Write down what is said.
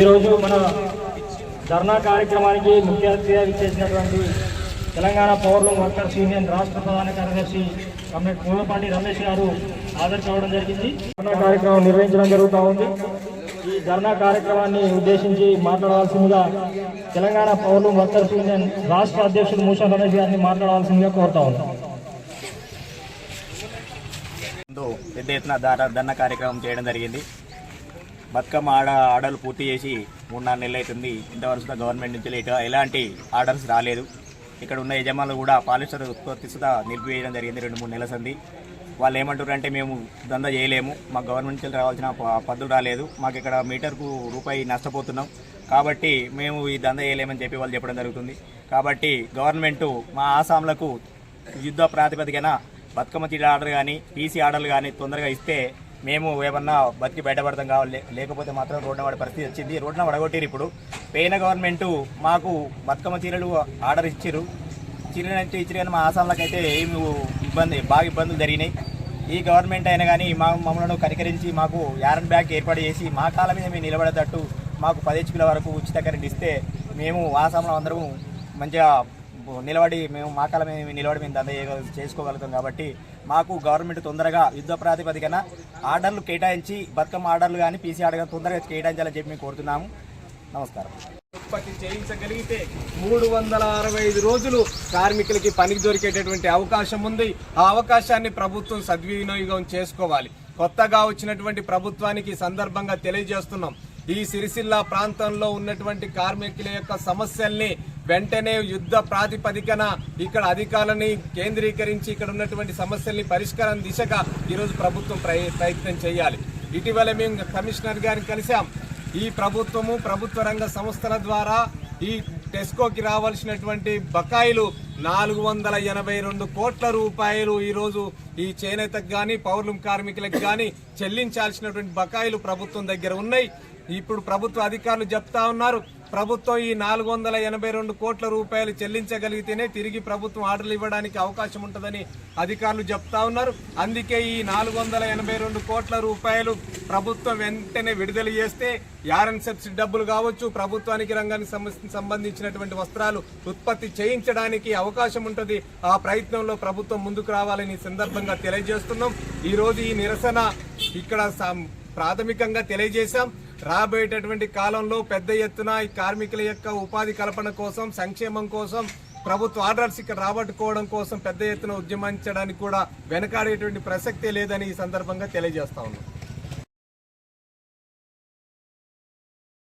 ఈరోజు మన ధర్నా కార్యక్రమానికి ముఖ్య అతిథిగా విచ్చేసినటువంటి తెలంగాణ పౌరులు వర్కర్స్ యూనియన్ రాష్ట్ర ప్రధాన కార్యదర్శి కమ్యూనిట్ మూలపాటి రమేష్ గారు హాజరు కావడం జరిగింది. ధర్నా కార్యక్రమం నిర్వహించడం జరుగుతూ ఉంది. ఈ ధర్నా కార్యక్రమాన్ని ఉద్దేశించి మాట్లాడవలసిందిగా తెలంగాణ పౌరులు వర్కర్స్ యూనియన్ రాష్ట్ర అధ్యక్షుడు మూషా రమేష్ గారిని మాట్లాడవలసిందిగా కోరుతా ఉన్నాం. ముందు పెద్ద ఎత్తున దండ కార్యక్రమం చేయడం జరిగింది. బతుకమ్మ ఆడ ఆర్డర్లు పూర్తి చేసి మూడు నాలుగు నెలలు అవుతుంది. ఇంతవరకు గవర్నమెంట్ నుంచి లేట ఎలాంటి ఆర్డర్స్ రాలేదు. ఇక్కడ ఉన్న యజమానులు కూడా పాలిస్టర్ ఉత్పత్తి సుధా నిలిపివేయడం జరిగింది రెండు మూడు నెలల సంది. వాళ్ళు ఏమంటారంటే మేము దందా చేయలేము. మాకు గవర్నమెంట్ నుంచి రావాల్సిన పద్ధతులు రాలేదు. మాకు ఇక్కడ మీటర్కు రూపాయి నష్టపోతున్నాం. కాబట్టి మేము ఈ దందా చేయలేమని చెప్పి వాళ్ళు చెప్పడం జరుగుతుంది. కాబట్టి గవర్నమెంట్ మా ఆసాంలకు యుద్ధ ప్రాతిపదికన బతుకమ్మ తీడ ఆర్డర్ కానీ పీసీ ఆర్డర్లు కానీ తొందరగా ఇస్తే మేము ఏమన్నా బతికి బయటపడతాం కావాలి లేకపోతే మాత్రం రోడ్డున పడే పరిస్థితి వచ్చింది. రోడ్డున పడగొట్టారు ఇప్పుడు. పోయిన గవర్నమెంట్ మాకు బతుకమ్మ చీరలు ఆర్డర్ ఇచ్చిర్రు. చీరలు అయితే ఇచ్చారు కానీ మా ఆసాంలకైతే ఏమి ఇబ్బంది బాగా ఇబ్బందులు జరిగినాయి. ఈ గవర్నమెంట్ అయినా కానీ మా మమ్మల్ని కనికరించి మాకు యారన్ బ్యాగ్ ఏర్పాటు చేసి మా కాళ్ళ మీద మేము నిలబడేటట్టు మాకు పది హెచ్పీల వరకు ఉచిత కరెంట్ ఇస్తే మేము ఆసాంలో అందరం మంచిగా నిలబడి మేము మా కాలం నిలబడి మేము దంద చేసుకోగలుగుతాం కాబట్టి మాకు గవర్నమెంట్ తొందరగా యుద్ధ ప్రాతిపదికన ఆర్డర్లు కేటాయించి బతుకమ్మ ఆర్డర్లు కానీ పీసీ ఆర్డర్ కానీ తొందరగా కేటాయించాలని చెప్పి మేము కోరుతున్నాము. నమస్కారం. ఉత్పత్తి చేయించగలిగితే మూడు వందల అరవై ఐదు రోజులు కార్మికులకి పనికి దొరికేటటువంటి అవకాశం ఉంది. ఆ అవకాశాన్ని ప్రభుత్వం సద్వినియోగం చేసుకోవాలి. కొత్తగా వచ్చినటువంటి ప్రభుత్వానికి సందర్భంగా తెలియజేస్తున్నాం. ఈ సిరిసిల్ల ప్రాంతంలో ఉన్నటువంటి కార్మికుల యొక్క సమస్యల్ని వెంటనే యుద్ధ ప్రాతిపదికన ఇక్కడ అధికారులని కేంద్రీకరించి ఇక్కడ ఉన్నటువంటి సమస్యల్ని పరిష్కారం దిశగా ఈరోజు ప్రభుత్వం ప్రయ- ప్రయత్నం చేయాలి. ఇటీవల మేము కమిషనర్ గారిని కలిసాం ఈ ప్రభుత్వము ప్రభుత్వ రంగ సంస్థల ద్వారా ఈ టెస్కోకి రావాల్సినటువంటి బకాయిలు నాలుగు వందల ఎనభై రెండు కోట్ల రూపాయలు ఈరోజు ఈ చేనేతకు కానీ పౌర్లం కార్మికులకు కానీ చెల్లించాల్సినటువంటి బకాయిలు ప్రభుత్వం దగ్గర ఉన్నాయి. ఇప్పుడు ప్రభుత్వ అధికారులు చెప్తా ఉన్నారు. ప్రభుత్వం ఈ నాలుగు వందల ఎనభై రెండు కోట్ల రూపాయలు చెల్లించగలిగితేనే తిరిగి ప్రభుత్వం ఆర్డర్లు ఇవ్వడానికి అవకాశం ఉంటుందని అధికారులు చెప్తా ఉన్నారు. అందుకే ఈ నాలుగు వందల ఎనభై రెండు కోట్ల రూపాయలు ప్రభుత్వం వెంటనే విడుదల చేస్తే యారన్ సబ్సిడీ డబ్బులు కావచ్చు ప్రభుత్వానికి రంగానికి సంబంధించినటువంటి వస్త్రాలు ఉత్పత్తి చేయించడానికి అవకాశం ఉంటుంది. ఆ ప్రయత్నంలో ప్రభుత్వం ముందుకు రావాలని సందర్భంగా తెలియజేస్తున్నాం. ఈరోజు ఈ నిరసన ఇక్కడ ప్రాథమికంగా తెలియజేశాం. రాబోయేటటువంటి కాలంలో పెద్ద ఎత్తున ఈ కార్మికుల యొక్క ఉపాధి కల్పన కోసం సంక్షేమం కోసం ప్రభుత్వ ఆర్డర్స్ ఇక్కడ రాబట్టుకోవడం కోసం పెద్ద ఎత్తున ఉద్యమించడానికి కూడా వెనకాడేటువంటి ప్రసక్తే లేదని ఈ సందర్భంగా తెలియజేస్తా ఉన్నాం.